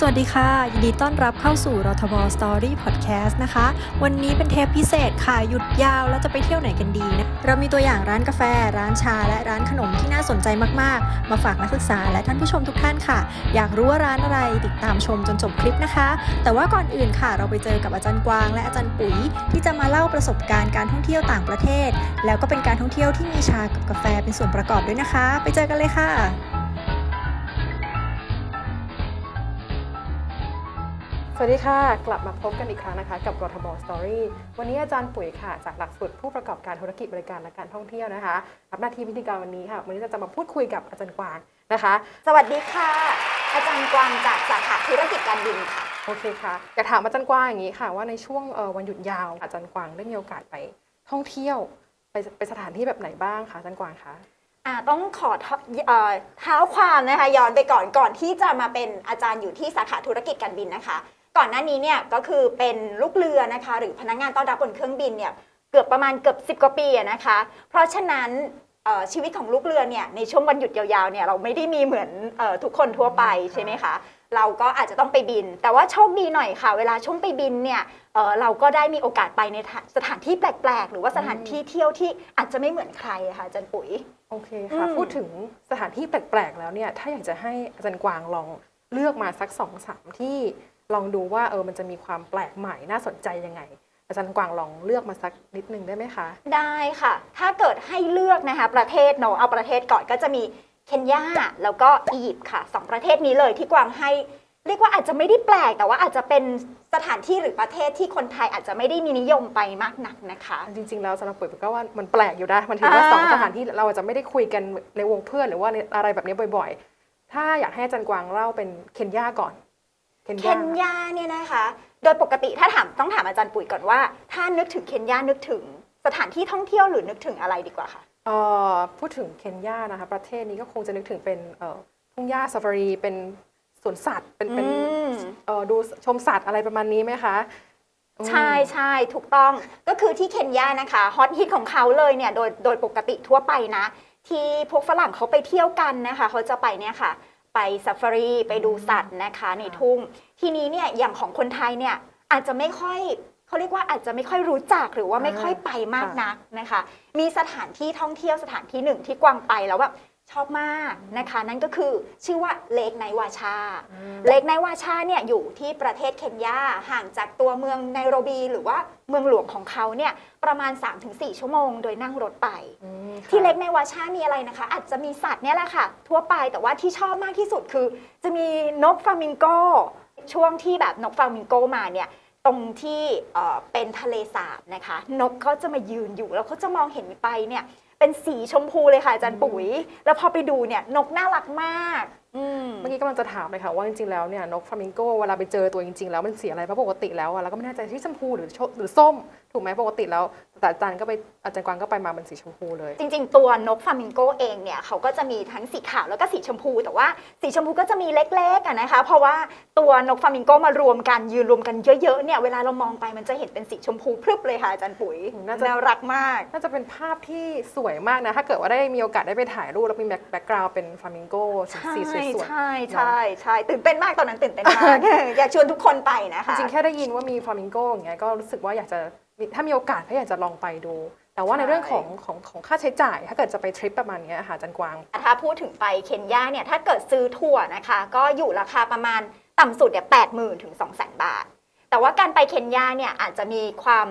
สวัสดีค่ะยินดีต้อนรับเข้าสู่รทบ Story Podcast นะคะ วันนี้เป็นเทปพิเศษค่ะ หยุดยาวแล้วจะไปเที่ยวไหนกันดีนะ เรามีตัวอย่างร้านกาแฟ ร้านชา และร้านขนมที่น่าสนใจมาก ๆ มาฝากนักศึกษาและท่านผู้ชมทุกท่านค่ะ อยากรู้ว่าร้านอะไรติดตามชมจนจบคลิปนะคะ แต่ว่าก่อนอื่นค่ะ เราไปเจอกับอาจารย์กวาง และอาจารย์ปุ๋ย ที่จะมาเล่าประสบการณ์การท่องเที่ยวต่างประเทศ แล้วก็เป็นการท่องเที่ยวที่มีชากับกาแฟเป็นส่วนประกอบด้วยนะคะ ไปเจอกันเลยค่ะ สวัสดีค่ะ กลับมาพบกันอีกครั้งนะคะ กับกทบสตอรี่วันนี้อาจารย์ปุ๋ยค่ะ จากหลักสูตรผู้ประกอบการธุรกิจบริการและการท่องเที่ยวนะคะรับหน้าที่พิธีการวันนี้ค่ะ วันนี้เราจะมาพูดคุยกับอาจารย์กวางนะคะ สวัสดีค่ะ อาจารย์กวางจากสาขาธุรกิจการบินค่ะ โอเคค่ะอยากถามอาจารย์กวางอย่างนี้ค่ะ ว่าในช่วงเอ่อวันหยุดยาวอาจารย์กวางได้มีโอกาสไปท่องเที่ยวไปไปสถานที่แบบไหนบ้างคะอาจารย์กวางคะอ่าต้องขอเท้าเอ่อเท้าความนะคะย้อนไปก่อนก่อนที่จะมาเป็นอาจารย์อยู่ที่สาขาธุรกิจการบินนะคะ ก่อนหน้านี้เนี่ยก็คือเป็นลูกเรือนะคะ หรือพนักงานต้อนรับบนเครื่องบินเนี่ยเกือบประมาณเกือบ10กว่าปีอะนะคะ เพราะฉะนั้นเอ่อชีวิตของลูกเรือเนี่ยในช่วงวันหยุดยาวๆเนี่ยเราไม่ได้มีเหมือนเออทุกคนทั่วไปใช่ไหมคะเราก็อาจจะต้องไปบิน แต่ว่าโชคดีหน่อยค่ะ เวลาช่วงไปบินเนี่ยเอ่อเราก็ได้มีโอกาสไปในสถานที่แปลกๆ หรือว่าสถานที่เที่ยวที่อาจจะไม่เหมือนใครอะค่ะอาจารย์ปุ๋ยโอเคค่ะอืมพูดถึงสถานที่แปลกๆแล้วเนี่ยถ้าอยากจะให้อาจารย์กวางลองเลือกมาสักสองสามที่ ลองดูว่าเออมันจะมีความแปลกใหม่น่าสนใจยังไง อาจารย์กวางลองเลือกมาสักนิดนึงได้ไหมคะ ได้ค่ะ ถ้าเกิดให้เลือกนะคะประเทศเนาะเอาประเทศก่อนก็จะมีเคนยาแล้วก็อียิปต์ค่ะสองประเทศนี้เลยที่กวางให้เรียกว่าอาจจะไม่ได้แปลกแต่ว่าอาจจะเป็นสถานที่หรือประเทศที่คนไทยอาจจะไม่ได้มีนิยมไปมากนักนะคะ จริงๆแล้วสำหรับปุ๋ยก็ว่ามันแปลกอยู่นะมันถือว่าอ่าสองสถานที่เราอาจจะไม่ได้คุยกันในวงเพื่อนหรือว่าในอะไรแบบนี้บ่อย ๆ ถ้าอยากให้อาจารย์กวางเล่าเป็นเคนยาก่อน เคนเคนยายาเนี่ยนะคะ โดยปกติถ้าถามต้องถามอาจารย์ปุ๋ยก่อนว่า ถ้านึกถึงเคนยานึกถึงสถานที่ท่องเที่ยวหรือนึกถึงอะไรดีกว่าค่ะเอ่อพูดถึงเคนยานะคะ ประเทศนี้ก็คงจะนึกถึงเป็นเอ่อทุ่งหญ้าซาฟารีเป็นสวนสัตว์เป็นเป็นอืมเอ่อดูชมสัตว์อะไรประมาณนี้ไหมคะอืมใช่ใช่ถูกต้องก็คือที่เคนยานะคะฮอตฮิตของเขาเลยเนี่ยโดยโดยปกติทั่วไปนะ ที่พวกฝรั่งเขาไปเที่ยวกันนะคะเขาจะไปเนี่ยค่ะ ไปซาฟารีไปดูสัตว์นะคะในทุ่ง ทีนี้เนี่ยอย่างของคนไทยเนี่ยอาจจะไม่ค่อยเขาเรียกว่าอาจจะไม่ค่อยรู้จักหรือว่าไม่ค่อยไปมากนักนะคะ มีสถานที่ท่องเที่ยวสถานที่หนึ่งที่กวางไปแล้วแบบ ชอบมากนะคะ นั่นก็คือชื่อว่าเลกไนวาชา เลกไนวาชาเนี่ยอยู่ที่ประเทศเคนยาห่างจากตัวเมืองไนโรบี หรือว่าเมืองหลวงของเขาเนี่ยประมาณ 3-4 ชั่วโมง โดยนั่งรถไปอืมค่ะที่เล็กในวาชามีอะไรนะคะ อาจจะมีสัตว์เนี่ยแหละค่ะ ทั่วไปแต่ว่าที่ชอบมากที่สุดคือ จะมีนกฟลามิงโกช่วงที่แบบนกฟลามิงโกมาเนี่ยตรงที่เอ่อเป็นทะเลสาบนะคะ นกเขาจะมายืนอยู่แล้วเขาจะมองเห็นไปเนี่ย เป็นสีชมพูเลยค่ะอาจารย์ปุ๋ย แล้วพอไปดูเนี่ยนกน่ารักมากอืม เมื่อกี้กำลังจะถามเลยค่ะว่าจริงๆแล้วเนี่ยนกฟลามิงโกเวลาไปเจอตัวจริงๆแล้วมันสีอะไรเพราะปกติแล้วอะเราก็ไม่แน่ใจที่ชมพูหรือชหรือส้ม ถูกไหมปกติแล้วแต่อาจารย์ก็ไปอาจารย์กวางก็ไปมาเป็นสีชมพูเลย จริง ๆ ตัวนกฟลามิงโกเองเนี่ยเขาก็จะมีทั้งสีขาวแล้วก็สีชมพู แต่ว่าสีชมพูก็จะมีเล็กๆอะนะคะ เพราะว่าตัวนกฟลามิงโกมารวมกันยืนรวมกันเยอะๆเนี่ยเวลาเรามองไปมันจะเห็นเป็นสีชมพูพรึบเลยค่ะอาจารย์ปุ๋ยน่าจะน่ารักมาก น่าจะเป็นภาพที่สวยมากนะถ้าเกิดว่าได้มีโอกาสได้ไปถ่ายรูปแล้วมีแบ็กกราวด์เป็นฟลามิงโกสีใช่สีสวยใช่ใช่ใช่ตื่นเต้นมากตอนนั้นตื่นเต้นมากอยากชวนทุกคนไปนะๆจคะริงๆแค่ได้ยินว่ามีฟลามิงโกอย่างเงี้ยก็รู้สึกว่าอยากจะมีถ้ามีโอกาสก็อยากจะลองไปดู แต่ว่าในเรื่องของของของค่าใช้จ่าย ถ้าเกิดจะไปทริปประมาณเนี้ยค่ะอาจารย์กวาง ถ้าพูดถึงไปเคนยาเนี่ยถ้าเกิดซื้อทัวร์นะคะ ก็อยู่ราคาประมาณต่ำสุดเนี่ยแปดหมื่นถึงสองแสนบาท แต่ว่าการไปเคนยาเนี่ยอาจจะมีความ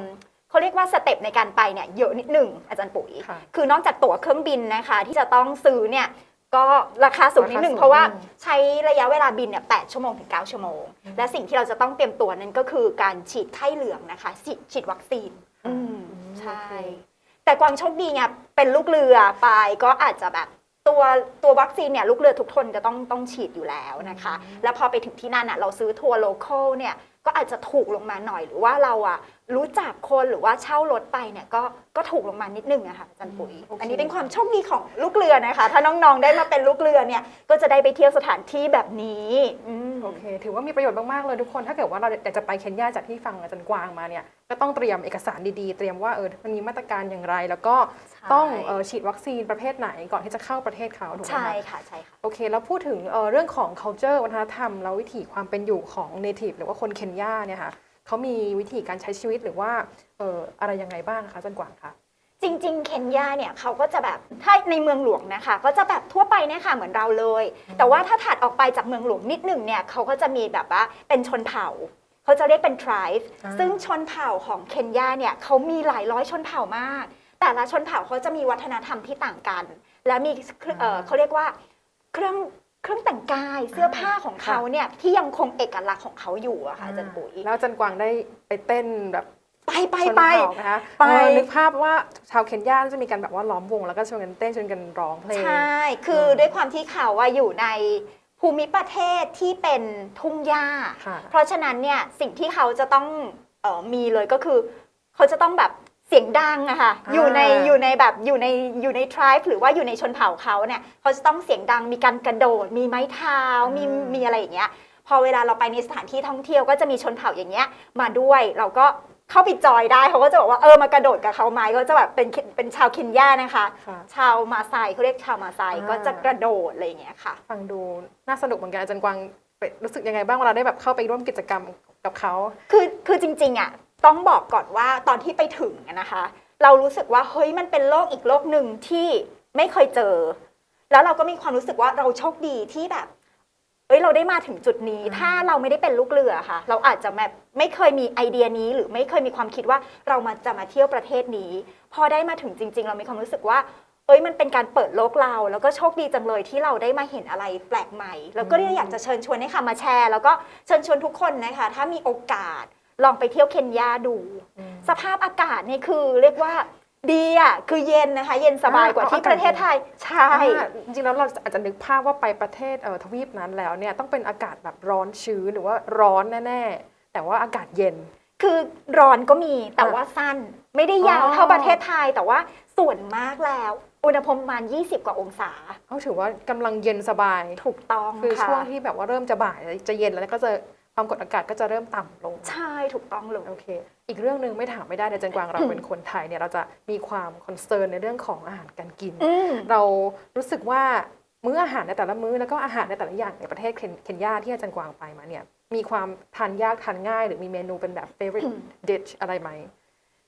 เขาเรียกว่าสเต็ปในการไปเนี่ยเยอะนิดหนึ่งอาจารย์ปุ๋ยค่ะคือนอกจากตั๋วเครื่องบินนะคะ ที่จะต้องซื้อเนี่ย ก็ราคาสูงนิดหนึ่งราคาสูงเพราะว่าใช้ระยะเวลาบินเนี่ยแชั่วโมงถึง 9 ชั่วโมง และสิ่งที่เราจะต้องเตรียมตัวนั้นก็คือการฉีดไข้เหลืองนะคะฉีดฉีดวัคซีนอืมใช่โอเคแต่กวางโชคดีไงเป็นลูกเรือไปก็อาจจะแบบตัวตัววัคซีนเนี่ยลูกเรือทุกคนจะต้องต้องฉีดอยู่แล้วนะคะ แล้วพอไปถึงที่นั่นอะเราซื้อทัวร์โลเคอลเนี่ยก็อาจจะถูกลงมาหน่อยหรือว่าเราอะ รู้จักคนหรือว่าเช่ารถไปเนี่ยก็ก็ถูกลงมานิดนึงอะค่ะอาจารย์ปุ๋ย โอเค อันนี้เป็นความโชคดีของลูกเรือนะคะ ถ้าน้องๆได้มาเป็นลูกเรือเนี่ยก็จะได้ไปเที่ยวสถานที่แบบนี้อืม โอเค ถือว่ามีประโยชน์มาก ๆ เลยทุกคน ถ้าเกิดว่าเราอยากจะไปเคนยาจากที่ฟังอาจารย์กวางมาเนี่ย ก็ต้องเตรียมเอกสารดี ๆ เตรียมว่าเออมันมีมาตรการอย่างไร แล้วก็ใช่ ต้องเออฉีดวัคซีนประเภทไหนก่อนที่จะเข้าประเทศเขาถูกไหมใช่คะค่ะใช่ค่ะ โอเค แล้วพูดถึงเอ่อเรื่องของ culture วัฒนธรรม แล้ววิถีความเป็นอยู่ของ native หรือว่าคนเคนยาเนี่ยค่ะ เขามีวิธีการใช้ชีวิตหรือว่าเอ่ออะไรยังไงบ้างคะอาจันกวางคะ จริง ๆ เคนยาเนี่ยเขาก็จะแบบถ้าในเมืองหลวงนะคะ ก็จะแบบทั่วไปเนี่ยค่ะเหมือนเราเลย แต่ว่าถ้าถัดออกไปจากเมืองหลวงนิดหนึ่งเนี่ยเขาก็จะมีแบบว่าเป็นชนเผ่าเขาจะเรียกเป็น tribe อ่า ซึ่งชนเผ่าของเคนยาเนี่ยเขามีหลายร้อยชนเผ่ามาก แต่ละชนเผ่าเขาจะมีวัฒนธรรมที่ต่างกัน และมีเครื่องเอ่อเขาเรียกว่าเครื่อง เครื่องแต่งกายเสื้อผ้าของเขาเนี่ยที่ยังคงเอกลักษณ์ของเขาอยู่อะค่ะอาจารย์ปุ๋ยแล้วอาจันกวางได้ไปเต้นแบบไปไปชนไปเผ่านะคะไปเออนึกภาพว่าชาวเคนยาจะมีการแบบว่าล้อมวง แล้วก็ชวนกันเต้นชวนกันร้องเพลง ใช่ คือเออด้วยความที่เขาว่าอยู่ในภูมิประเทศที่เป็นทุ่งหญ้าค่ะเพราะฉะนั้นเนี่ยสิ่งที่เขาจะต้องเออมีเลยก็คือ เขาจะต้องแบบ เสียงดังอะค่ะอ่าอยู่ในอยู่ในแบบอยู่ในอยู่ในทริปหรือว่าอยู่ในชนเผ่าเขาเนี่ยเขาจะต้องเสียงดังมีการกระโดด มีไม้เท้ามีมีอะไรอย่างเงี้ยพอเวลาเราไปในสถานที่ท่องเที่ยวก็จะมีชนเผ่าอย่างเงี้ยมาด้วยเราก็เข้าไปจอยได้เขาก็จะบอกว่าเออมากระโดดกับเขาไหมก็จะแบบเป็นเป็นชาวเคนยานะคะค่ะชาวมาไซเขาเรียกชาวมาไซอ่าก็จะกระโดดอะไรอย่างเงี้ยค่ะ ฟังดูน่าสนุกเหมือนกันอาจารย์กวางรู้สึกยังไงบ้างเวลาได้แบบเข้าไปร่วมกิจกรรมกับเขาคือคือจริงๆอะ ต้องบอกก่อนว่าตอนที่ไปถึงอะนะคะ เรารู้สึกว่าเฮ้ยมันเป็นโลกอีกโลกหนึ่งที่ไม่เคยเจอ แล้วเราก็มีความรู้สึกว่าเราโชคดีที่แบบ เอ้ยเราได้มาถึงจุดนี้อืมถ้าเราไม่ได้เป็นลูกเรือค่ะ เราอาจจะแบบไม่เคยมีไอเดียนี้ หรือไม่เคยมีความคิดว่าเรามาจะมาเที่ยวประเทศนี้ พอได้มาถึงจริง ๆ เรามีความรู้สึกว่าเอ้ยมันเป็นการเปิดโลกเรา แล้วก็โชคดีจังเลยที่เราได้มาเห็นอะไรแปลกใหม่ แล้วก็เลยอยากจะเชิญชวนให้ค่ะมาแชร์ แล้วก็เชิญชวนทุกคนนะคะ ถ้ามีโอกาส ลองไปเที่ยวเคนยาดู สภาพอากาศนี่คือเรียกว่าดีอะคือเย็นนะคะ เย็นสบายกว่าอ่าที่อากาศประเทศไทย ใช่อ่าจริงๆแล้วเราอาจจะนึกภาพว่าไปประเทศเอ่อทวีปนั้นแล้วเนี่ยต้องเป็นอากาศแบบร้อนชื้นหรือว่าร้อนแน่ๆ แต่ว่าอากาศเย็น คือร้อนก็มีแต่ว่าสั้น ไม่ได้ยาวอ๋อเท่าประเทศไทยแต่ว่าส่วนมากแล้ว อุณหภูมิประมาณ 20 กว่าองศาเขาถือว่ากำลังเย็นสบาย ถูกต้องคือค่ะช่วงที่แบบว่าเริ่มจะบ่ายจะเย็นแล้วก็จะ ความกดอากาศก็จะเริ่มต่ำลง ใช่ถูกต้องเลย โอเค อีกเรื่องหนึ่งไม่ถามไม่ได้ในจันกวางเราเป็นคนไทยเนี่ยเราจะมีความคอนเซิร์นในเรื่องของอาหารการกิน อืม เรารู้สึกว่ามื้ออาหารในแต่ละมื้อแล้วก็อาหารในแต่ละอย่างในประเทศเคนเคนยาที่อาจารย์กวางไปมาเนี่ยมีความทานยากทานง่าย หรือมีเมนูเป็นแบบ favorite dish อะไรไหม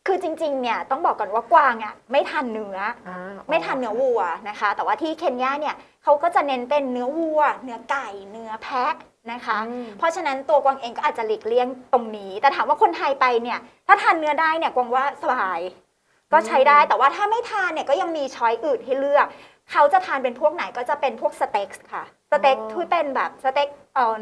คือจริงๆ เนี่ยต้องบอกก่อนว่ากวางอะไม่ทานเนื้อ อ่าไม่ทานเนื้อวัวนะคะ แต่ว่าที่เคนยาเนี่ยเขาก็จะเน้นเป็นเนื้อวัว เนื้อไก่ เนื้อแพะ นะคะอืมเพราะฉะนั้นตัวกวางเองก็อาจจะหลีกเลี่ยงตรงนี้ แต่ถามว่าคนไทยไปเนี่ยถ้าทานเนื้อได้เนี่ยกวางว่าสบาย ก็ใช้ได้แต่ว่าถ้าไม่ทานเนี่ยก็ยังมีช้อยอื่นให้เลือก เขาจะทานเป็นพวกไหนก็จะเป็นพวกสเต็กค่ะสเต็กที่เป็นแบบสเต็กเออ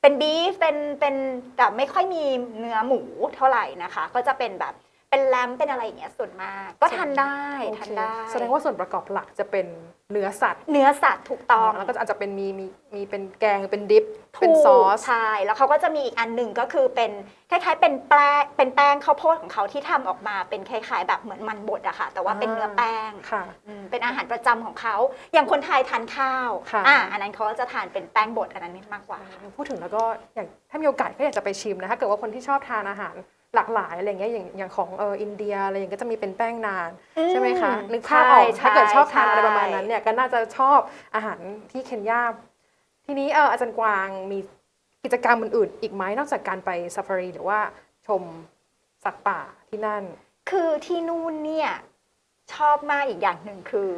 เป็นบีฟเป็นเป็นแต่ไม่ค่อยมีเนื้อหมูเท่าไหร่นะคะ ก็จะเป็นแบบ เป็นแลมเป็นอะไรอย่างเงี้ยส่วนมาก ก็ทานได้โอทานเคได้ แสดงว่าส่วนประกอบหลักจะเป็นเนื้อสัตว์เนื้อสัตว์ถูกต้อง แล้วก็อาจจะเป็นมีมีมีเป็นแกงเป็นดิปถูกเป็นซอสใช่แล้วเขาก็จะมีอีกอันหนึ่งก็คือเป็นคล้ายๆ เป็นแป้งเป็นแป้งข้าวโพดของเขาที่ทำออกมาเป็นคล้ายๆ แบบเหมือนมันบดอะค่ะ แต่ว่าเป็นอ่าเนื้อแป้งค่ะอืมเป็นอาหารประจำของเขาอย่างคนไทยทานข้าวค่ะอ่าอันนั้นเขาก็จะทานเป็นแป้งบดอันนั้นมากกว่าค่ะพูดถึงแล้วก็อยากถ้ามีโอกาสก็อยากจะไปชิมนะถ้าเกิดว่าคนที่ชอบทานอาหาร หลากหลายอะไรเงี้ยอย่างอย่างของเอออินเดียอะไรอย่างเงี้ยก็จะมีเป็นแป้งนานอืมใช่ไหมคะนึกภาพออกใช่ถ้าเกิดชอบทานใช่อะไรประมาณนั้นเนี่ยก็น่าจะชอบอาหารที่เคนยาทีนี้เอออาจารย์กวางมีกิจกรรมอื่นๆอีกไหมนอกจากการไปซาฟารีหรือว่าชมสัตว์ป่าที่นั่น คือที่นู่นเนี่ยชอบมากอีกอย่างหนึ่งคือ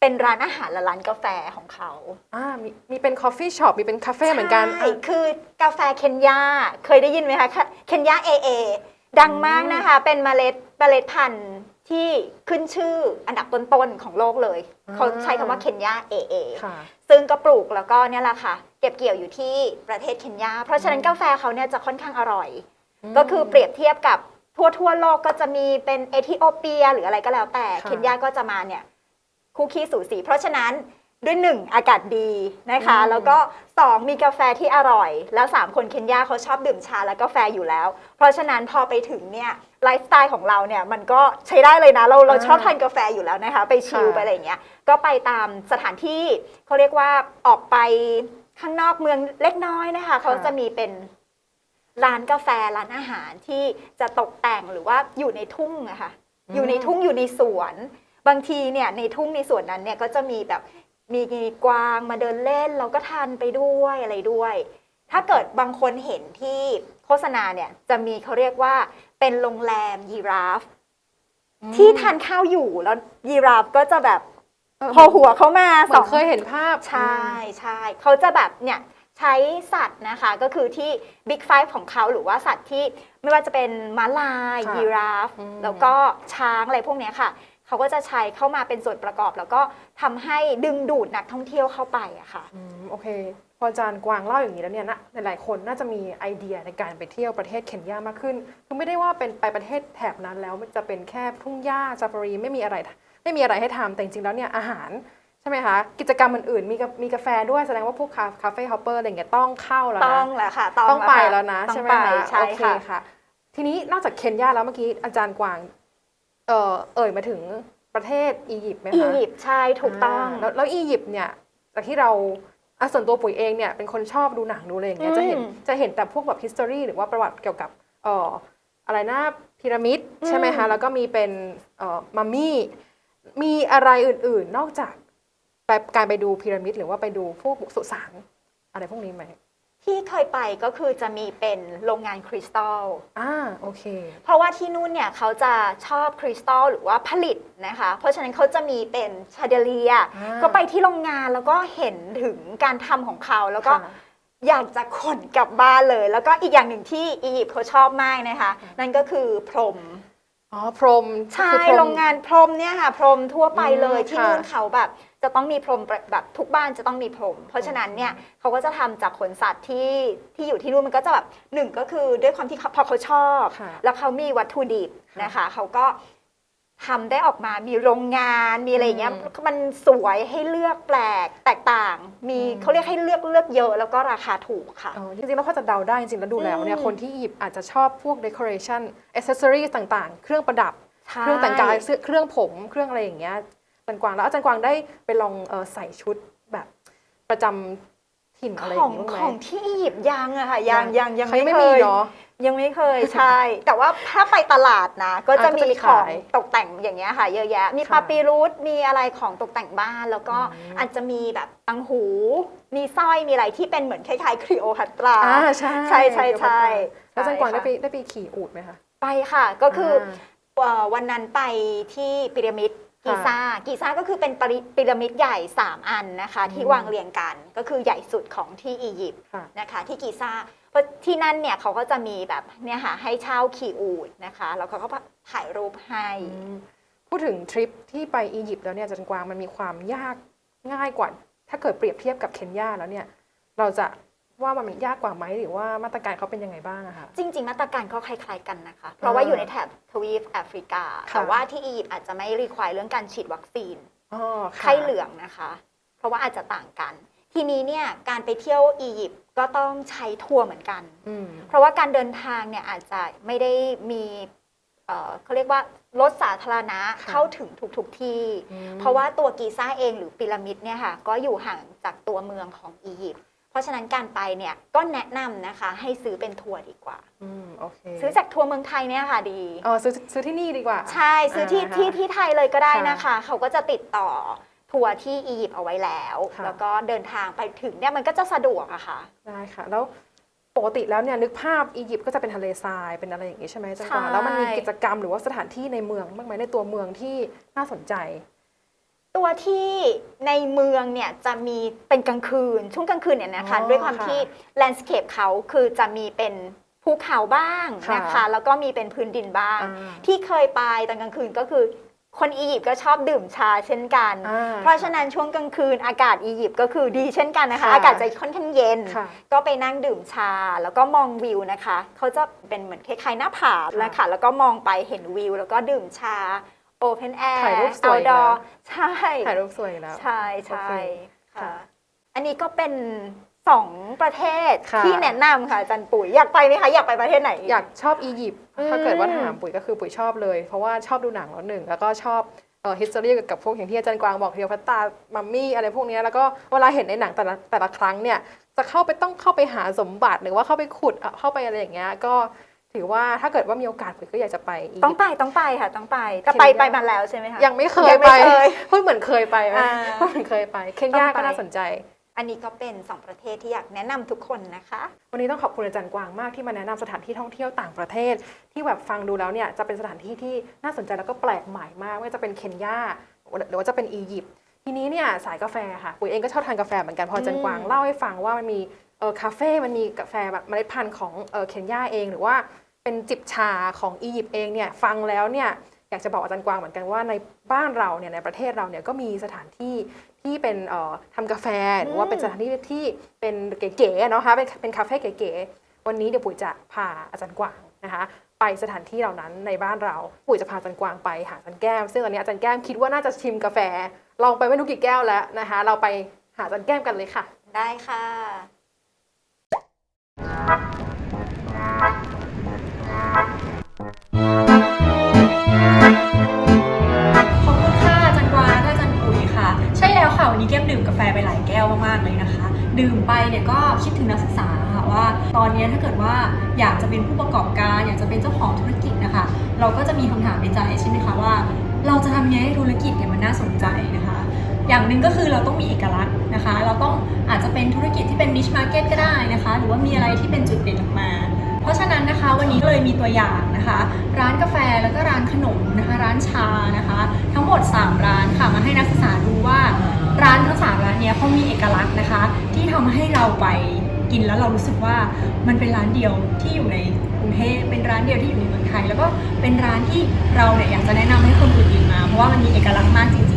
เป็นร้านอาหารและร้านกาแฟของเขาอ่ามีมีเป็นคอฟฟี่ช็อปมีเป็นคาเฟ่เหมือนกันใช่คือกาแฟเคนยาเคยได้ยินไหมคะเคนยาเอเอ ดังมากนะคะ เป็นเมล็ดเมล็ดพันธุ์ที่ขึ้นชื่ออันดับต้นๆของโลกเลยอ่าเขาใช้คำว่าเคนยาเอเอค่ะ ซึ่งก็ปลูกแล้วก็เนี่ยแหละค่ะ เก็บเกี่ยวอยู่ที่ประเทศเคนยา เพราะฉะนั้นกาแฟเขาเนี่ยจะค่อนข้างอร่อย ก็คือเปรียบเทียบกับทั่วทั่วโลกก็จะมีเป็นเอธิโอเปีย หรืออะไรก็แล้วแต่ ค่ะ เคนยาก็จะมาเนี่ยคู่ขี้สูสี เพราะฉะนั้น ด้วยหนึ่งอากาศดีนะคะอืมแล้วก็สองมีกาแฟที่อร่อย แล้วสามคนเคนยาเขาชอบดื่มชาและกาแฟอยู่แล้ว เพราะฉะนั้นพอไปถึงเนี่ยไลฟ์สไตล์ของเราเนี่ยมันก็ใช้ได้เลยนะ เราเราชอบทานกาแฟอยู่แล้วนะคะ ไปชิลไปอะไรอย่างเงี้ยก็ไปตามสถานที่เขาเรียกว่าออกไปข้างนอกเมืองเล็กน้อยนะคะเขาจะมีเป็นร้านกาแฟร้านอาหารที่จะตกแต่งหรือว่าอยู่ในทุ่งอะค่ะอยู่ในทุ่งอยู่ในสวน บางทีเนี่ยในทุ่งในสวนนั้นเนี่ยก็จะมีแบบ มีกวางมาเดินเล่นเราก็ทานไปด้วยอะไรด้วย ถ้าเกิดบางคนเห็นที่โฆษณาเนี่ยจะมีเขาเรียกว่าเป็นโรงแรมยีราฟ ที่ทานข้าวอยู่แล้วยีราฟก็จะแบบเออพอหัวเขามาเหมืสออนงเคยเห็นภาพใช่ใช่เขาจะแบบเนี่ยใช้สัตว์นะคะก็คือที่ Big Five ของเขาหรือว่าสัตว์ที่ไม่ว่าจะเป็นม้าลายค่ะยีราฟอืมแล้วก็ช้างอะไรพวกเนี้ยค่ะ เขาก็จะใช้เข้ามาเป็นส่วนประกอบ แล้วก็ทำให้ดึงดูดนักท่องเที่ยวเข้าไปอะค่ะอืมโอเค พออาจารย์กวางเล่าอย่างนี้แล้วเนี่ยนะหลายๆคนน่าจะมีไอเดียในการไปเที่ยวประเทศเคนยามากขึ้นคือไม่ได้ว่าเป็นไปประเทศแถบนั้นแล้วมันจะเป็นแค่ทุ่งหญ้าซาฟารีไม่มีอะไรไม่มีอะไรให้ทำแต่จริงๆแล้วเนี่ยอาหารใช่ไหมคะกิจกรรมอื่นๆมีกามีกาแฟด้วยแสดงว่าพวกคาเฟ่ฮอปเปอร์อะไรอย่างเงี้ยต้องเข้าแล้วนะต้องแหละค่ะ ต้องต้องไปค่ะแล้วนะต้องใช่ไหมไปคะใช่โอเคค่ะค่ะ ทีนี้นอกจากเคนยาแล้วเมื่อกี้อาจารย์กวาง เอ่อเอ่ยมาถึงประเทศอียิปต์ไหมคะอียิปต์ใช่ถูกต้องาแล้วแล้วอียิปต์เนี่ยจากที่เราอะส่วนตัวปุ๋ยเองเนี่ยเป็นคนชอบดูหนังดูอะไรอย่างเงี้ยอืมจะเห็นจะเห็นแต่พวกแบบ history หรือว่าประวัติเกี่ยวกับเอ่ออะไรนะพีระมิดใช่ไหมคะแล้วก็มีเป็นเอ่อมัมมี่มีอะไรอื่นๆ นอกจากไปการไปดูพีระมิดหรือว่าไปดูพวกสุสานอะไรพวกนี้ไหม ที่เคยไปก็คือจะมีเป็นโรงงานคริสตัล อ่าโอเค เพราะว่าที่นู่นเนี่ยเขาจะชอบคริสตัลหรือว่าผลิตนะคะ เพราะฉะนั้นเขาจะมีเป็นชาเดเลีย อ่าก็ไปที่โรงงานแล้วก็เห็นถึงการทำของเขาแล้วก็ค่ะ อยากจะขนกลับบ้านเลย แล้วก็อีกอย่างหนึ่งที่อียิปต์เขาชอบมากนะคะ นั่นก็คือพรม อ๋อพรมใช่คือพรมโรงงานพรมเนี่ยค่ะ พรมทั่วไปเลยอืมที่ค่ะ นู่นเขาแบบ จะต้องมีพรมแบบทุกบ้านจะต้องมีพรม เพราะฉะนั้นเนี่ยเขาก็จะทำจากขนสัตว์ที่ที่อยู่ที่นู่นมันก็จะแบบหนึ่งก็คือด้วยความที่เขาพอเขาชอบค่ะแล้วเขามีวัตถุดิบค่ะนะคะเขาก็ทำได้ออกมามีโรงงานมีอะไรอย่างเงี้ยอืมมันสวยให้เลือกแปลกแตกต่าง มีอืมเขาเรียกให้เลือกเลือกเยอะแล้วก็ราคาถูกค่ะเออจริงๆแล้วพอจะเดาได้จริงๆแล้วดูแล้วเนี่ยอืมคนที่หยิบอาจจะชอบพวก decoration accessories ต่างๆ เครื่องประดับใช่เครื่องแต่งกายเสื้อเครื่องผมเครื่องอะไรอย่างเงี้ยอา จารย์กวางแล้วอาจารย์กวางได้ไปลองเออใส่ชุดแบบประจำถิ่นอะไรอขอย่างงนี้บ้างไหม ของที่อียิปต์ยังอะค่ะยังยังยังเขาไม่ไม่เคมียเนาะยังไม่เคยใช่ แต่ว่าถ้าไปตลาดนะ ก็อ่าจะก็มีจะมีของขายตกแต่งอย่างเงี้ยค่ะ เยอะแยะ มีค่ะปาปีรูสมีอะไรของตกแต่งบ้าน แล้วก็อืม อาจจะมีแบบตังหู มีสร้อยมีอะไรที่เป็นเหมือนคล้ายๆครีโอพัตรา อ่าใช่ใช่ใช่ใช่แล้วอาจารย์กวางใช่ได้ค่ะไปได้ไปขี่อูฐไหมคะไปค่ะก็คืออาาเอ่อวันนั้นไปที่พีระมิดค่ะ กีซ่ากีซ่าก็คือเป็นปริพีระมิดใหญ่ 3 อันนะคะ ที่อืมวางเรียงกันก็คือใหญ่สุดของที่อียิปต์ค่ะนะคะ ที่กีซ่าเพราะที่นั่นเนี่ยเขาก็จะมีแบบเนี่ยค่ะให้เช่าขี่อูฐนะคะ แล้วเขาก็ถ่ายรูปให้อืมพูดถึงทริปที่ไปอียิปต์แล้วเนี่ยอาจารย์กวางมันมีความยากง่ายกว่า ถ้าเกิดเปรียบเทียบกับเคนยาแล้วเนี่ยเราจะ ว่ามันยากกว่าไหมหรือว่ามาตรการเขาเป็นยังไงบ้างอะคะ จริง ๆ มาตรการก็คล้าย ๆ กันนะคะ เพราะว่าอยู่ในแถบทวีปแอฟริกา ค่ะ แต่ว่าที่อียิปต์อาจจะไม่รีควายเรื่องการฉีดวัคซีนอ๋อค่ะไข้เหลืองนะคะ เพราะว่าอาจจะต่างกัน ทีนี้เนี่ยการไปเที่ยวอียิปต์ก็ต้องใช้ทัวร์เหมือนกัน อืม เพราะว่าการเดินทางเนี่ยอาจจะไม่ได้มีเอ่อเขาเรียกว่ารถสาธารณะค่ะ เข้าถึงทุกๆที่อืมเพราะว่าตัวกีซ่าเองหรือพีระมิดเนี่ยค่ะก็อยู่ห่างจากตัวเมืองของอียิปต์ เพราะฉะนั้นการไปเนี่ยก็แนะนำนะคะ ให้ซื้อเป็นทัวร์ดีกว่า อืมโอเคซื้อจากทัวร์เมืองไทยเนี่ยค่ะดีอ๋อซื้อซื้อที่นี่ดีกว่า ใช่ซื้อที่าที่ที่ไทยเลยก็ได้ค่ะนะคะ เขาก็จะติดต่อทัวร์ที่อียิปต์เอาไว้แล้ว ค่ะ แล้วก็เดินทางไปถึงเนี่ยมันก็จะสะดวกอะค่ะ ได้ค่ะ แล้วปกติแล้วเนี่ยนึกภาพอียิปต์ก็จะเป็นทะเลทรายเป็นอะไรอย่างงี้ใช่ไหมอาจังกวางใช่ แล้วมันมีกิจกรรมหรือว่าสถานที่ในเมืองบ้างไหมในตัวเมืองที่น่าสนใจ ตัวที่ในเมืองเนี่ยจะมีเป็นกลางคืน ช่วงกลางคืนเนี่ยนะคะ อ๋อด้วยความค่ะที่แลนด์สเคปเขาคือจะมีเป็นภูเขาบ้างค่ะนะคะ แล้วก็มีเป็นพื้นดินบ้าง อ่า ที่เคยไปตอนกลางคืนก็คือคนอียิปต์ก็ชอบดื่มชาเช่นกัน อ่ เพราะฉะนั้นช่วงกลางคืนอากาศอียิปต์ก็คือดีเช่นกันนะคะ ค่ะอากาศจะค่อนข้างเย็น ค่ะก็ไปนั่งดื่มชาแล้วก็มองวิวนะคะ เขาจะเป็นเหมือนคล้ายๆหน้าผานะคะแล้วก็มองไปเห็นวิว แล้วก็ดื่มชา Open Air ถ่ายรูปสวยนะ outdoor ใช่ถ่ายรูปสวยอยู่แล้ว ใช่ใช่โอเคค่ะค่ะ อันนี้ก็เป็นสองประเทศค่ะที่แนะนำค่ะอาจารย์ปุ๋ยอยากไปไหมคะอยากไปประเทศไหน อยากชอบอียิปต์อืมถ้าเกิดว่าถามปุ๋ยก็คือปุ๋ยชอบเลย เพราะว่าชอบดูหนังแล้วหนึ่งแล้วก็ชอบเอ่อ history เกี่ยวกับพวกอย่างที่อาจารย์กวางบอกเทียวพัตตามัมมี่อะไรพวกเนี้ยแล้วก็เวลาเห็นในหนังแต่ละแต่ละครั้งเนี่ยจะเข้าไปต้องเข้าไปหาสมบัติหรือว่าเข้าไปขุดเอาเข้าไปอะไรอย่างเงี้ยก็ ถือว่าถ้าเกิดว่ามีโอกาสปุ๋ยก็อยากจะไปอีต้องยิปต์ไปต้องไปค่ะต้องไปแต่ไปเคนยา ไปมาแล้วใช่ไหมคะ ยังไม่เคยยังไม่ไปเคยพูดเหมือนเคยไปไหมอ่าพูดเหมือนเคยไป เคนยาต้องไป ก็น่าสนใจ อันนี้ก็เป็นสองประเทศที่อยากแนะนำทุกคนนะคะ วันนี้ต้องขอบคุณอาจารย์กวางมากที่มาแนะนำสถานที่ท่องเที่ยวต่างประเทศ ที่แบบฟังดูแล้วเนี่ยจะเป็นสถานที่ที่น่าสนใจแล้วก็แปลกใหม่มากไม่ว่าจะเป็นเคนยาหรือว่าจะเป็นอียิปต์ทีนี้เนี่ยสายกาแฟค่ะปุ๋ยเองก็ชอบทานกาแฟเหมือนกันพออาจารย์กวางอืมเล่าให้ฟังว่ามันมี เออคาเฟ่มันมีกาแฟแบบเมล็ดพันธุ์ของเออเคนยาเอง หรือว่าเป็นจิบชาของอียิปต์เองเนี่ยฟังแล้วเนี่ยอยากจะบอกอาจารย์กวางเหมือนกันว่าในบ้านเราเนี่ยในประเทศเราเนี่ยก็มีสถานที่ที่เป็นเอ่อทำกาแฟหรือว่าเป็นสถานที่ที่เป็นเก๋ๆเนาะคะเป็นเป็นคาเฟ่เก๋ๆวันนี้เดี๋ยวปุ๋ยจะพาอาจารย์กวางนะคะไปสถานที่เหล่านั้นในบ้านเราปุ๋ยจะพาอาจารย์กวางไปหาอาจารย์แก้ม ซึ่งตอนนี้อาจารย์แก้มคิดว่าน่าจะชิมกาแฟ ลองไปไม่รู้กี่แก้วแล้วนะคะเราไปหาอาจารย์แก้มกันเลยค่ะ ได้ค่ะ ขอบคุณค่ะอาจารย์กวางและอาจารย์ปุ๋ยค่ะ ใช่แล้วค่ะ วันนี้แก้มดื่มกาแฟไปหลายแก้วมากๆเลยนะคะ ดื่มไปเนี่ยก็คิดถึงนักศึกษาค่ะว่า ตอนนี้ถ้าเกิดว่าอยากจะเป็นผู้ประกอบการ อยากจะเป็นเจ้าของธุรกิจนะคะ เราก็จะมีคำถามในใจใช่ไหมคะว่า เราจะทำยังไงให้ธุรกิจเนี่ยมันน่าสนใจนะคะ อย่างหนึ่งก็คือเราต้องมีเอกลักษณ์นะคะ เราต้องอาจจะเป็นธุรกิจที่เป็น niche market ก็ได้นะคะ หรือว่ามีอะไรที่เป็นจุดเด่นออกมา เพราะฉะนั้นนะคะวันนี้ก็เลยมีตัวอย่างนะคะ ร้านกาแฟแล้วก็ร้านขนมนะคะ ร้านชานะคะ ทั้งหมด 3 ร้านค่ะมาให้นักศึกษาดูว่าร้านทั้งสามร้านนี้เขามีเอกลักษณ์นะคะ ที่ทำให้เราไปกินแล้วเรารู้สึกว่ามันเป็นร้านเดียวที่อยู่ในกรุงเทพเป็นร้านเดียวที่อยู่ในเมืองไทย แล้วก็เป็นร้านที่เราเนี่ยอยากจะแนะนำให้คนอื่นมา เพราะว่ามันมีเอกลักษณ์มากจริง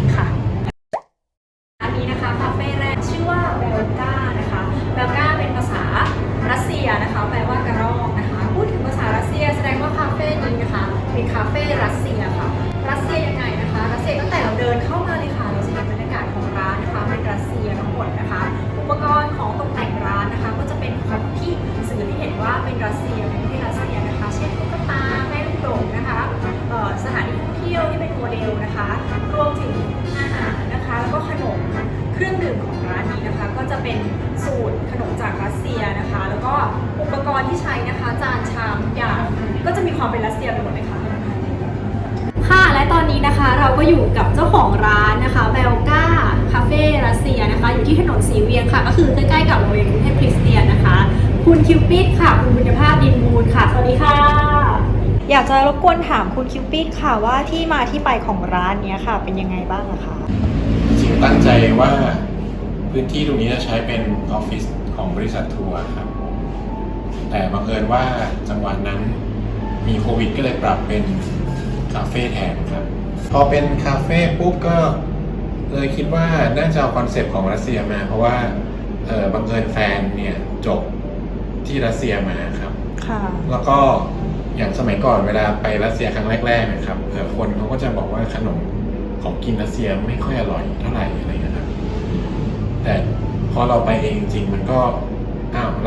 ณ์ที่ใช้นะคะ จานชามทุกอย่างก็จะมีความเป็นรัสเซียไปหมดเลยค่ะค่ะ และตอนนี้นะคะเราก็อยู่กับเจ้าของร้านนะคะเบลกาคาเฟ่รัสเซียนะคะ อยู่ที่ถนนสีเวียงค่ะ ก็คือใกล้ๆกับโรงเรียนกรุงเทพคริสเตียนนะคะ คุณคิวปิดค่ะ คุณบุญภาพดินมูลค่ะ สวัสดีค่ะ อยากจะรบกวนถามคุณคิวปิดค่ะว่าที่มาที่ไปของร้านเนี้ยค่ะ เป็นยังไงบ้างอะคะจริงๆตั้งใจว่าพื้นที่ตรงนี้จะใช้เป็นออฟฟิศของบริษัททัวร์ครับ แต่บังเอิญว่าจังหวะนั้นมีโควิดก็เลยปรับเป็นคาเฟ่แทนครับ พอเป็นคาเฟ่ปุ๊บก็เลยคิดว่าน่าจะเอาคอนเซปต์ของรัสเซียมา เพราะว่าเออบังเอิญแฟนเนี่ยจบที่รัสเซียมาครับค่ะแล้วก็อย่างสมัยก่อนเวลาไปรัสเซียครั้งแรกๆนะครับเออคนเขาก็จะบอกว่าขนมของกินรัสเซียไม่ค่อยอร่อยเท่าไหร่อะไรเงี้ยครับ แต่พอเราไปเองจริงๆมันก็อ้าว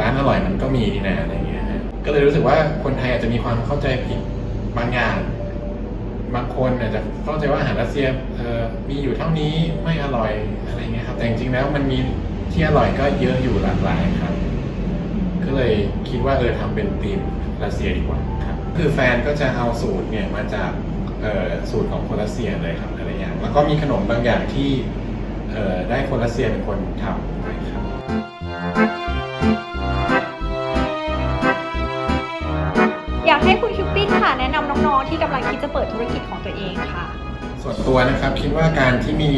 ร้านอร่อยมันก็มีนี่นะอะไรเงี้ยฮะก็เลยรู้สึกว่าคนไทยอาจจะมีความเข้าใจผิดบางอย่าง บางคนอาจจะเข้าใจว่าอาหารรัสเซียเออมีอยู่เท่านี้ไม่อร่อยอะไรเงี้ยครับแต่จริงๆแล้วมันมีที่อร่อยก็เยอะอยู่หลากหลายครับ ก็เลยคิดว่าเออทำเป็นธีมรัสเซียดีกว่าครับคือแฟนก็จะเอาสูตรเนี่ยมาจากสูตรของคนรัสเซียเลยครับหลายอย่าง แล้วก็มีขนมบางอย่างที่ได้คนรัสเซียเป็นคนทำด้วยครับ แนะนำน้องๆที่กำลังคิดจะเปิดธุรกิจของตัวเองค่ะ ส่วนตัวนะครับคิดว่าการที่มี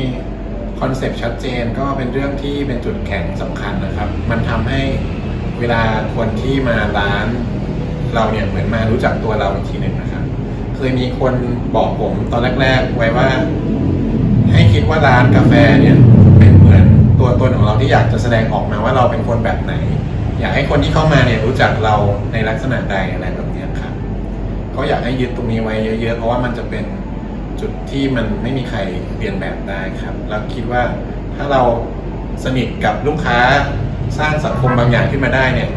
คอนเซปต์ชัดเจนก็เป็นเรื่องที่เป็นจุดแข็งสำคัญนะครับ มันทำให้เวลาคนที่มาร้านเราเนี่ยเหมือนมารู้จักตัวเราอีกทีหนึ่งนะครับ เคยมีคนบอกผมตอนแรก ๆ ไว้ว่า ให้คิดว่าร้านกาแฟเนี่ยเป็นเหมือนตัวตนของเราที่อยากจะแสดงออกมาว่าเราเป็นคนแบบไหน อยากให้คนที่เข้ามาเนี่ยรู้จักเราในลักษณะใดอะไรแบบเนี้ยครับ ก็อยากให้ยึดตรงนี้ไว้เยอะๆ เพราะว่ามันจะเป็นจุดที่มันไม่มีใครเรียนแบบได้ครับ แล้วคิดว่าถ้าเราสนิทกับลูกค้าสร้างสังคมบางอย่างขึ้นมาได้เนี่ย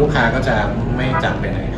ลูกค้าก็จะไม่จากไปไหนครับ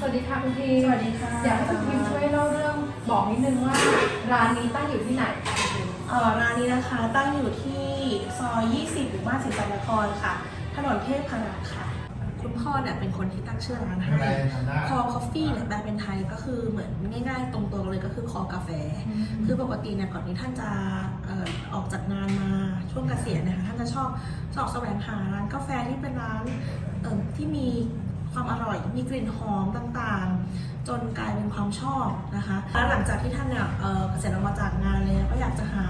สวัสดีค่ะคุณพิมพ์สวัสดีค่ะ อยากให้คุณพิมพ์ช่วยเล่าเรื่องบอกนิดนึงว่าร้านนี้ตั้งอยู่ที่ไหนคะคุณพิมพ์เอ่อร้านนี้นะคะตั้งอยู่ที่ซอย 20 หรือบ้านสินสนครค่ะ เนี่ยเป็นคนที่ตั้งชื่อร้านให้คอคอฟฟี่เนี่ยแปลเป็นไทยก็คือเหมือนง่ายๆ ตรงๆเลยก็คือคอกาแฟ คือปกติเนี่ยก่อนที่ท่านจะเอ่อออกจากงานมาช่วงเกษียณเนะคะท่านจะชอบสอบแสวงหาร้านกาแฟที่เป็นร้านเอิ่มที่มีความอร่อยมีกลิ่นหอมต่างๆ จนกลายเป็นความชอบนะคะแล้วหลังจากที่ท่านเนี่ยเอ่อเกษียณออกมาจากงานเลยก็อยากจะหา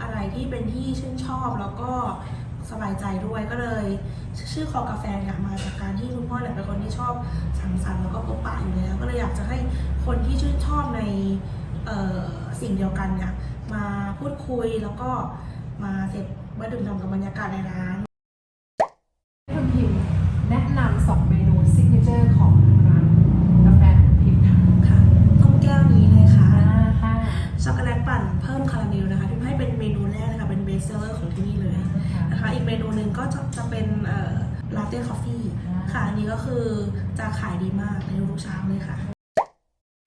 อะไรที่เป็นที่ชื่นชอบแล้วก็ สบายใจด้วยก็เลย ชื่อคอกาแฟเนี่ยมาจากการที่คุณพ่อเนี่ยเป็นคนที่ชอบสังสรรค์แล้วก็พบปะอยู่แล้ว ก็เลยอยากจะให้คนที่ชื่นชอบในสิ่งเดียวกันเนี่ยมาพูดคุยแล้วก็มาเสร็จมาดื่มด่ำกับบรรยากาศในร้าน จะขายดีมากในทุกๆเช้าเลยค่ะ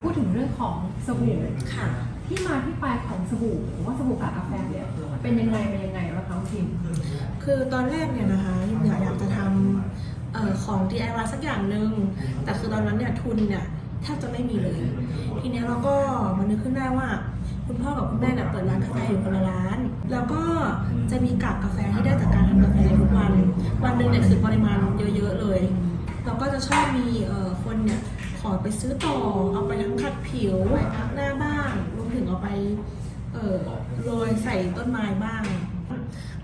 พูดถึงเรื่องของสบู่ค่ะ ที่มาที่ไปของสบู่หรือว่าสบู่กับกาแฟเนี่ยเป็นยังไงเป็นยังไงวะคะคุณพิมคือตอนแรกเนี่ยนะคะยิมอยากจะทำเอ่อของ DIY สักอย่างหนึ่งแต่คือตอนนั้นเนี่ยทุนเนี่ยแทบจะไม่มีเลย ทีเนี้ยเราก็มานึกขึ้นได้ว่า คุณพ่อกับคุณแม่เนี่ยเปิดร้านกาแฟอยู่คนละร้าน แล้วก็จะมีกากกาแฟที่ได้จากการทำกาแฟทุกวัน วันหนึ่งเนี่ยคือปริมาณเยอะๆเลย เราก็จะชอบมีคนเนี่ยขอไปซื้อต่อเอาไปทั้งขัดผิวพักหน้าบ้างรวมถึงเอาไปโรยใส่ต้นไม้บ้าง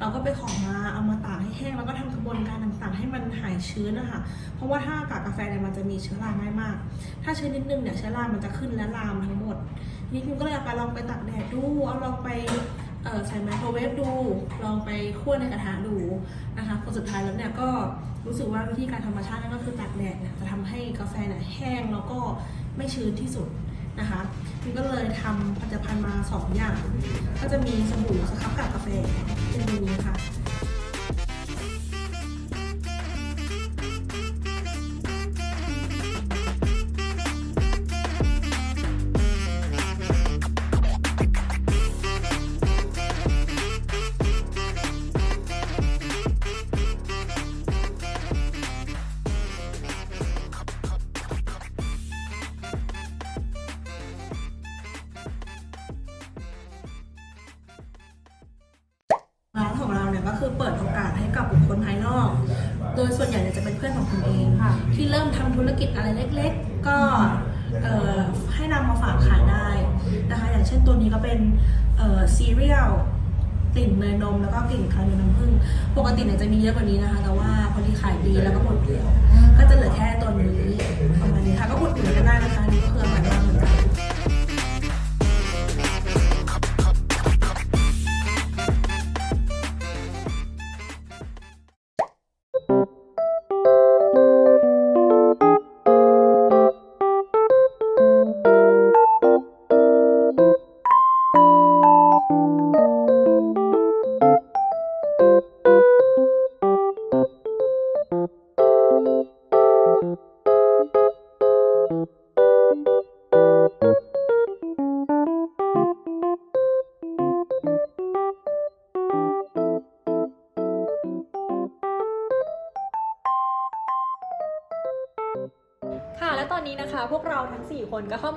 เราก็ไปขอมาเอามาตากให้แห้งแล้วก็ทำกระบวนการต่างๆ ให้มันหายชื้นนะคะเพราะว่าถ้ากากกาแฟเนี่ยมันจะมีเชื้อราง่ายมาก ถ้าชื้นนิดนึงเนี่ยเชื้อรามันจะขึ้นและลามทั้งหมดทีนี่พิมก็เลยเอาไปลองไปตากแดดดูเอาลองไปใส่ไมโครเวฟดู ลองไปคั่วในกระทะดูนะคะผลสุดท้ายแล้วเนี่ยก็ รู้สึกว่าวิธีการธรรมชาตินั่นก็คือตากแดดเนี่ยจะทำให้กาแฟเนี่ยแห้งแล้วก็ไม่ชื้นที่สุดนะคะก็เลยทำผลิตภัณฑ์มาสองอย่าง ก็จะมีสบู่สครับกา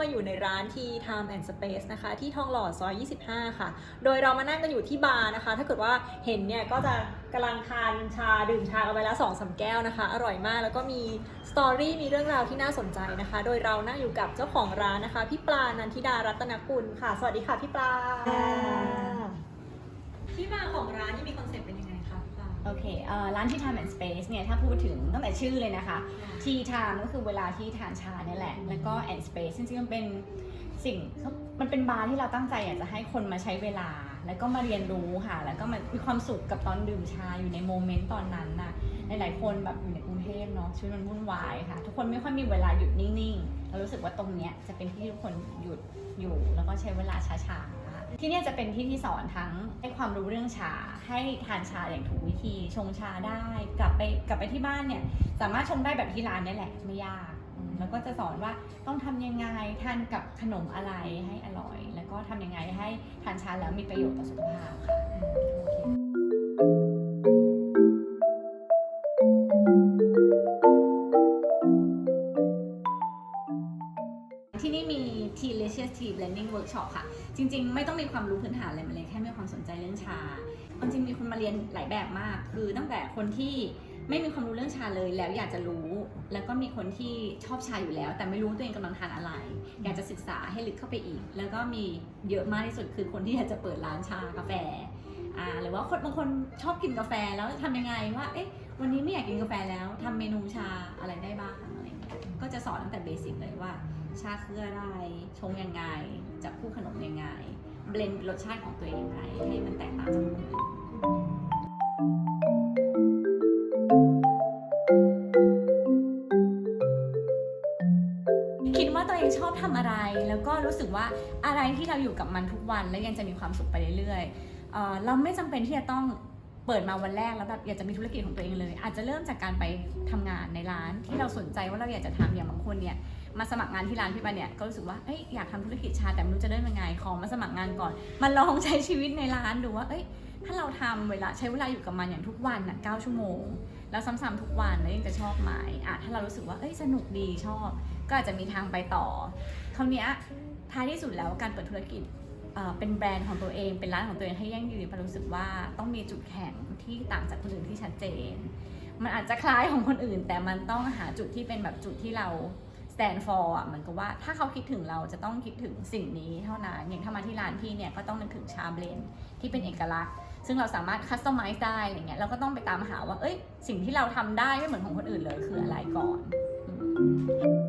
มาอยู่ในร้านที่ Time and Space นะคะ ที่ทองหล่อซอย 25 ค่ะ โดยเรามานั่งกันอยู่ที่บาร์นะคะ ถ้าเกิดว่าเห็นเนี่ยก็จะกำลังทานชาดื่มชากันไปแล้ว2อสแก้วนะคะ อร่อยมากแล้วก็มีสตอรี่มีเรื่องราวที่น่าสนใจนะคะ โดยเรานั่งอยู่กับเจ้าของร้านนะคะพี่ปลานันทิดารัตนกุลค่ะ สวัสดีค่ะพี่ปลาที่มาของร้านนี่มีคอนเซ็ปต์เป็น โอเคเอ่อร้านที่ Time and Space เนี่ยถ้าพูดถึงตั้งแต่ชื่อเลยนะคะทีทามก็คือเวลาที่ทานชาเนี่ยแหละ แล้วก็ and space จริงๆมันเป็นสิ่งมันเป็นบาร์ที่เราตั้งใจอยากจะให้คนมาใช้เวลา แล้วก็มาเรียนรู้ค่ะ แล้วก็มามีความสุขกับตอนดื่มชาอยู่ในโมเมนต์ตอนนั้นนะหลายๆคนแบบอยู่ในกรุงเทพเนาะชีวิตมันวุ่นวายค่ะ ทุกคนไม่ค่อยมีเวลาหยุดนิ่งๆเรารู้สึกว่าตรงเนี้ยจะเป็นที่ทุกคนหยุดอยู่ แล้วก็ใช้เวลาช้าๆ ที่นี่จะเป็นที่ที่สอนทั้งให้ความรู้เรื่องชา ให้ทานชาอย่างถูกวิธี ชงชาได้ กลับไปกลับไปที่บ้านเนี่ย สามารถชงได้แบบที่ร้านนี่แหละไม่ยากแล้วก็จะสอนว่าต้องทำยังไงทานกับขนมอะไรให้อร่อย แล้วก็ทำยังไงให้ทานชาแล้วมีประโยชน์ต่อสุขภาพค่ะที่นี่มี Tea Delicious Tea Blending Workshop ค่ะ จริง ๆ ไม่ต้องมีความรู้พื้นฐานอะไรมาเลยแค่มีความสนใจเรื่องชาความจริงมีคนมาเรียนหลายแบบมาก คือตั้งแต่คนที่ไม่มีความรู้เรื่องชาเลยแล้วอยากจะรู้ แล้วก็มีคนที่ชอบชาอยู่แล้ว แต่ไม่รู้ตัวเองกำลังทานอะไร อยากจะศึกษาให้ลึกเข้าไปอีก แล้วก็มีเยอะมากที่สุดคือคนที่อยากจะเปิดร้านชากาแฟอ่าหรือว่าคนบางคนชอบกินกาแฟแล้วจะทำยังไงว่าเอ๊ะวันนี้ไม่อยากกินกาแฟแล้วทำเมนูชาอะไรได้บ้างอะไรก็จะสอนตั้งแต่เบสิกเลยว่า ชาคืออะไร ชงยังไง จับคู่ขนมยังไง เบลนด์รสชาติของตัวเองยังไง ให้มันแตกต่างจากคนอื่นคิดว่าตัวเองชอบทำอะไร แล้วก็รู้สึกว่าอะไรที่เราอยู่กับมันทุกวัน แล้วยังจะมีความสุขไปเรื่อยๆเเราไม่จำเป็นที่จะต้องเปิดมาวันแรกแล้วแบบอยากจะมีธุรกิจของตัวเองเลย อาจจะเริ่มจากการไปทำงานในร้านที่เราสนใจว่าเราอยากจะทำอย่างบางคนเนี่ย มาสมัครงานที่ร้านพี่ปาเนี่ยก็รู้สึกว่าเอ้ยอยากทำธุรกิจชาแต่ไม่รู้จะเริ่มยังไงขอมาสมัครงานก่อนมาลองใช้ชีวิตในร้านดูว่าเอ้ยถ้าเราทำเวลาใช้เวลาอยู่กับมันอย่างทุกวันน่ะ9ชั่วโมง แล้วซ้ำๆทุกวันแล้วยังจะชอบไหมอะถ้าเรารู้สึกว่าเอ้ยสนุกดีชอบ ก็อาจจะมีทางไปต่อคราวนี้ท้ายที่สุดแล้วการเปิดธุรกิจเป็นแบรนด์ของตัวเอง เป็นร้านของตัวเองให้ยั่งยืนปารู้สึกว่าต้องมีจุดแข็งที่ต่างจากคนอื่นที่ชัดเจน มันอาจจะคล้ายของคนอื่น แต่มันต้องหาจุดที่เป็นแบบจุดที่เรา stand for อะเหมือนกับว่าถ้าเขาคิดถึงเราจะต้องคิดถึงสิ่งนี้เท่านั้น อย่างถ้ามาที่ร้านพี่เนี่ยก็ต้องนึกถึงชาเบลนที่เป็นเอกลักษณ์ ซึ่งเราสามารถคัสตอมไมซ์ได้อะไรเงี้ยเราก็ต้องไปตามหาว่าเอ้ยสิ่งที่เราทำได้ไม่เหมือนของคนอื่นเลยคืออะไรก่อนอืม